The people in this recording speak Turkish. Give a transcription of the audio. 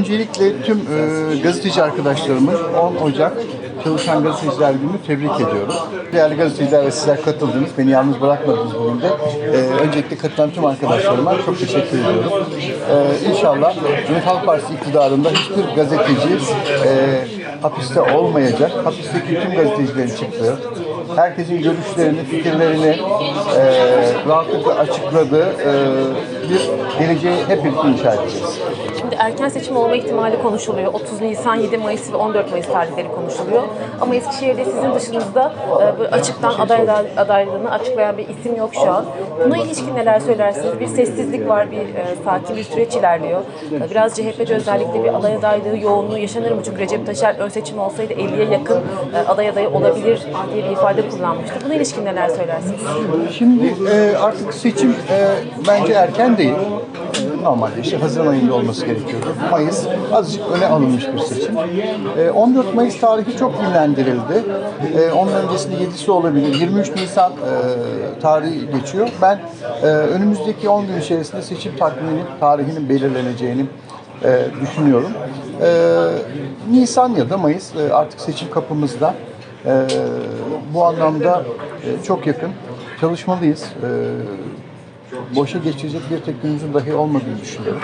öncelikle tüm e, gazeteci arkadaşlarımın 10 Ocak Çalışan Gazeteciler Günü tebrik ediyorum. Değerli gazeteciler ve sizler katıldınız. Beni yalnız bırakmadınız bugün de. E, öncelikle katılan tüm arkadaşlarıma çok teşekkür ediyorum. E, inşallah Cumhuriyet Halk Partisi iktidarında hiçbir gazeteci e, hapiste olmayacak. Hapisteki tüm gazetecilerin çıktığı, herkesin görüşlerini, fikirlerini e, rahatlıkla açıkladığı e, bir geleceği hep birlikte inşa edeceğiz. Şimdi erken seçim olma ihtimali konuşuluyor. 30 Nisan, 7 Mayıs ve 14 Mayıs tarihleri konuşuluyor. Ama Eskişehir'de sizin dışınızda e, açıktan aday adaylığını açıklayan bir isim yok şu an. Buna ilişkin neler söylersiniz? Bir sessizlik var, bir e, sakin bir süreç ilerliyor. Biraz CHP'de özellikle bir aday adaylığı yoğunluğu yaşanır mı? Çünkü Recep Taşer ön seçim olsaydı 50'ye yakın e, aday adayı olabilir diye bir ifade kullanmıştı. Buna ilişkin neler söylersiniz? Şimdi e, artık seçim e, bence erken değil. E, Normalde işte Haziran ayında olması gerekiyordu. Mayıs azıcık öne alınmış bir seçim. E, 14 Mayıs tarihi çok dinlendirildi. E, onun öncesinde 7'si olabilir. 23 Nisan e, tarihi geçiyor. Ben e, önümüzdeki 10 gün içerisinde seçim takviminin tarihinin belirleneceğini e, düşünüyorum. E, Nisan ya da Mayıs e, artık seçim kapımızda. E, bu anlamda e, çok yakın çalışmalıyız. E, boşa geçecek bir tek günümüzün dahi olmadığını düşünüyorum.